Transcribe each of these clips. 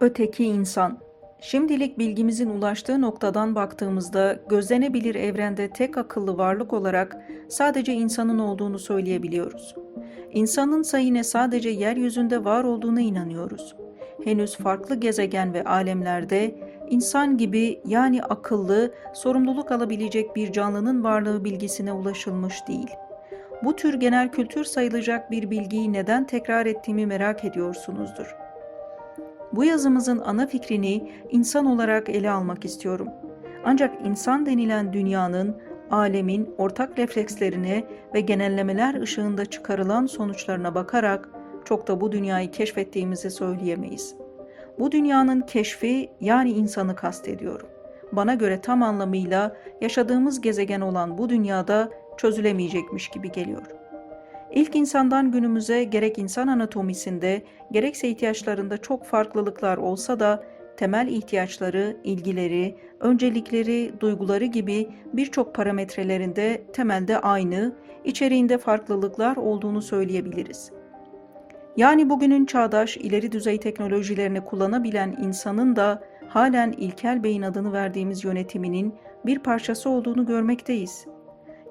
Öteki insan. Şimdilik bilgimizin ulaştığı noktadan baktığımızda gözlenebilir evrende tek akıllı varlık olarak sadece insanın olduğunu söyleyebiliyoruz. İnsanınsa yine sadece yeryüzünde var olduğuna inanıyoruz. Henüz farklı gezegen ve alemlerde insan gibi yani akıllı, sorumluluk alabilecek bir canlının varlığı bilgisine ulaşılmış değil. Bu tür genel kültür sayılacak bir bilgiyi neden tekrar ettiğimi merak ediyorsunuzdur. Bu yazımızın ana fikrini insan olarak ele almak istiyorum. Ancak insan denilen dünyanın, alemin ortak reflekslerine ve genellemeler ışığında çıkarılan sonuçlarına bakarak çok da bu dünyayı keşfettiğimizi söyleyemeyiz. Bu dünyanın keşfi yani insanı kastediyorum. Bana göre tam anlamıyla yaşadığımız gezegen olan bu dünyada çözülemeyecekmiş gibi geliyor. İlk insandan günümüze gerek insan anatomisinde gerekse ihtiyaçlarında çok farklılıklar olsa da temel ihtiyaçları, ilgileri, öncelikleri, duyguları gibi birçok parametrelerinde temelde aynı, içeriğinde farklılıklar olduğunu söyleyebiliriz. Yani bugünün çağdaş, ileri düzey teknolojilerini kullanabilen insanın da halen ilkel beyin adını verdiğimiz yönetiminin bir parçası olduğunu görmekteyiz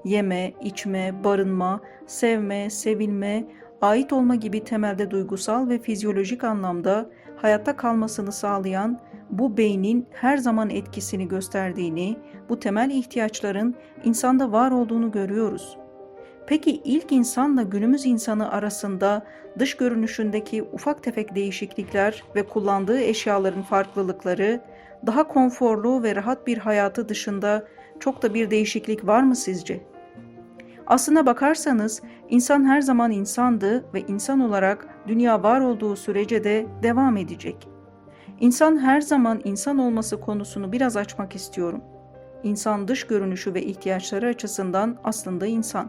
yeme, içme, barınma, sevme, sevilme, ait olma gibi temelde duygusal ve fizyolojik anlamda hayatta kalmasını sağlayan bu beynin her zaman etkisini gösterdiğini, bu temel ihtiyaçların insanda var olduğunu görüyoruz. Peki ilk insanla günümüz insanı arasında dış görünüşündeki ufak tefek değişiklikler ve kullandığı eşyaların farklılıkları daha konforlu ve rahat bir hayatı dışında çok da bir değişiklik var mı sizce? Aslına bakarsanız insan her zaman insandı ve insan olarak dünya var olduğu sürece de devam edecek. İnsan her zaman insan olması konusunu biraz açmak istiyorum. İnsan dış görünüşü ve ihtiyaçları açısından aslında insan.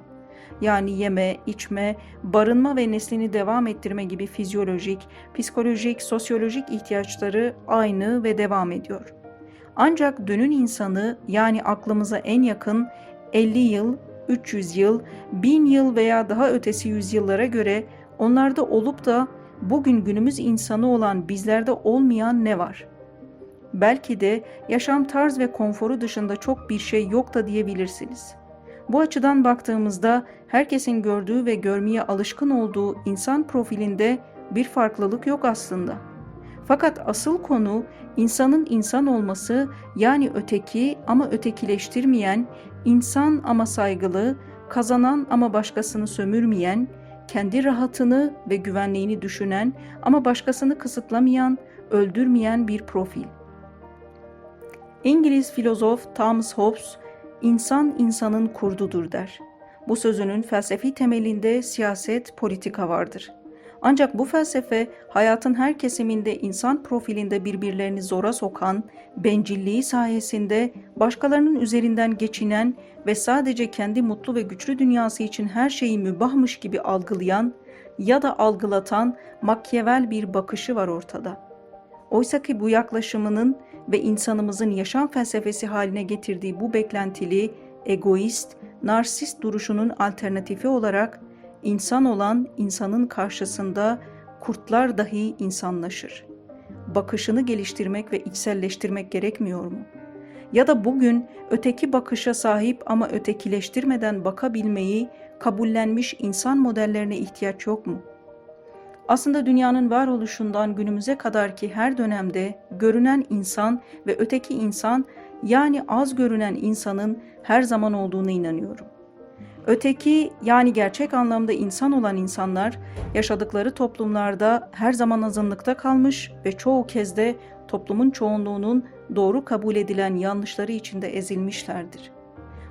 Yani yeme, içme, barınma ve neslini devam ettirme gibi fizyolojik, psikolojik, sosyolojik ihtiyaçları aynı ve devam ediyor. Ancak dünün insanı yani aklımıza en yakın 50 yıl 300 yıl, 1000 yıl veya daha ötesi yüzyıllara göre onlarda olup da bugün günümüz insanı olan bizlerde olmayan ne var? Belki de yaşam tarz ve konforu dışında çok bir şey yok da diyebilirsiniz. Bu açıdan baktığımızda herkesin gördüğü ve görmeye alışkın olduğu insan profilinde bir farklılık yok aslında. Fakat asıl konu insanın insan olması yani öteki ama ötekileştirmeyen, İnsan ama saygılı, kazanan ama başkasını sömürmeyen, kendi rahatını ve güvenliğini düşünen ama başkasını kısıtlamayan, öldürmeyen bir profil. İngiliz filozof Thomas Hobbes, insan insanın kurdudur der. Bu sözünün felsefi temelinde siyaset, politika vardır.'' Ancak bu felsefe hayatın her kesiminde insan profilinde birbirlerini zora sokan, bencilliği sayesinde başkalarının üzerinden geçinen ve sadece kendi mutlu ve güçlü dünyası için her şeyi mübahmış gibi algılayan ya da algılatan makyevel bir bakışı var ortada. Oysa ki bu yaklaşımının ve insanımızın yaşam felsefesi haline getirdiği bu beklentili, egoist, narsist duruşunun alternatifi olarak İnsan olan insanın karşısında kurtlar dahi insanlaşır. Bakışını geliştirmek ve içselleştirmek gerekmiyor mu? Ya da bugün öteki bakışa sahip ama ötekileştirmeden bakabilmeyi kabullenmiş insan modellerine ihtiyaç yok mu? Aslında dünyanın varoluşundan günümüze kadar ki her dönemde görünen insan ve öteki insan yani az görünen insanın her zaman olduğunu inanıyorum. Öteki yani gerçek anlamda insan olan insanlar yaşadıkları toplumlarda her zaman azınlıkta kalmış ve çoğu kez de toplumun çoğunluğunun doğru kabul edilen yanlışları içinde ezilmişlerdir.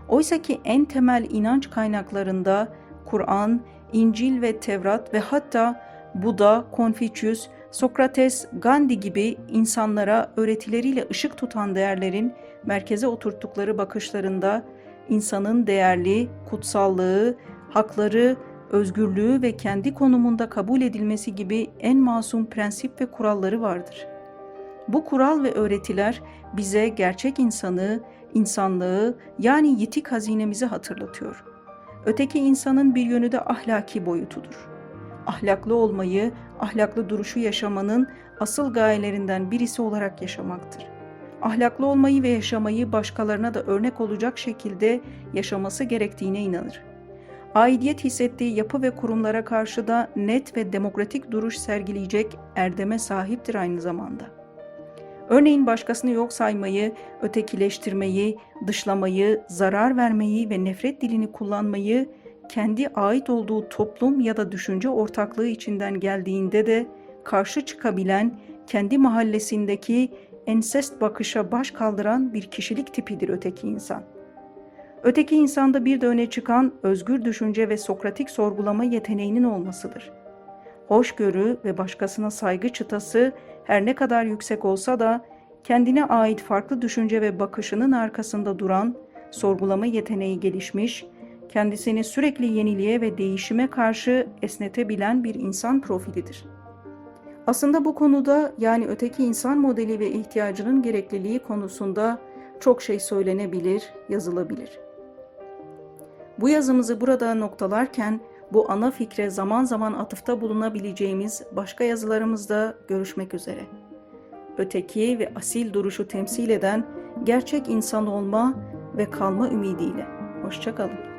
Oysa ki en temel inanç kaynaklarında Kur'an, İncil ve Tevrat ve hatta Buda, Konfüçyüs, Sokrates, Gandhi gibi insanlara öğretileriyle ışık tutan değerlerin merkeze oturttukları bakışlarında insanın değerli, kutsallığı, hakları, özgürlüğü ve kendi konumunda kabul edilmesi gibi en masum prensip ve kuralları vardır. Bu kural ve öğretiler bize gerçek insanı, insanlığı yani yitik hazinemizi hatırlatıyor. Öteki insanın bir yönü de ahlaki boyutudur. Ahlaklı olmayı, ahlaklı duruşu yaşamanın asıl gayelerinden birisi olarak yaşamaktır. Ahlaklı olmayı ve yaşamayı başkalarına da örnek olacak şekilde yaşaması gerektiğine inanır. Aidiyet hissettiği yapı ve kurumlara karşı da net ve demokratik duruş sergileyecek erdeme sahiptir aynı zamanda. Örneğin başkasını yok saymayı, ötekileştirmeyi, dışlamayı, zarar vermeyi ve nefret dilini kullanmayı kendi ait olduğu toplum ya da düşünce ortaklığı içinden geldiğinde de karşı çıkabilen, kendi mahallesindeki ensest bakışa baş kaldıran bir kişilik tipidir öteki insan. Öteki insanda bir de öne çıkan özgür düşünce ve sokratik sorgulama yeteneğinin olmasıdır. Hoşgörü ve başkasına saygı çıtası her ne kadar yüksek olsa da kendine ait farklı düşünce ve bakışının arkasında duran, sorgulama yeteneği gelişmiş, kendisini sürekli yeniliğe ve değişime karşı esnetebilen bir insan profilidir. Aslında bu konuda yani öteki insan modeli ve ihtiyacının gerekliliği konusunda çok şey söylenebilir, yazılabilir. Bu yazımızı burada noktalarken bu ana fikre zaman zaman atıfta bulunabileceğimiz başka yazılarımızda görüşmek üzere. Öteki ve asil duruşu temsil eden gerçek insan olma ve kalma ümidiyle. Hoşçakalın.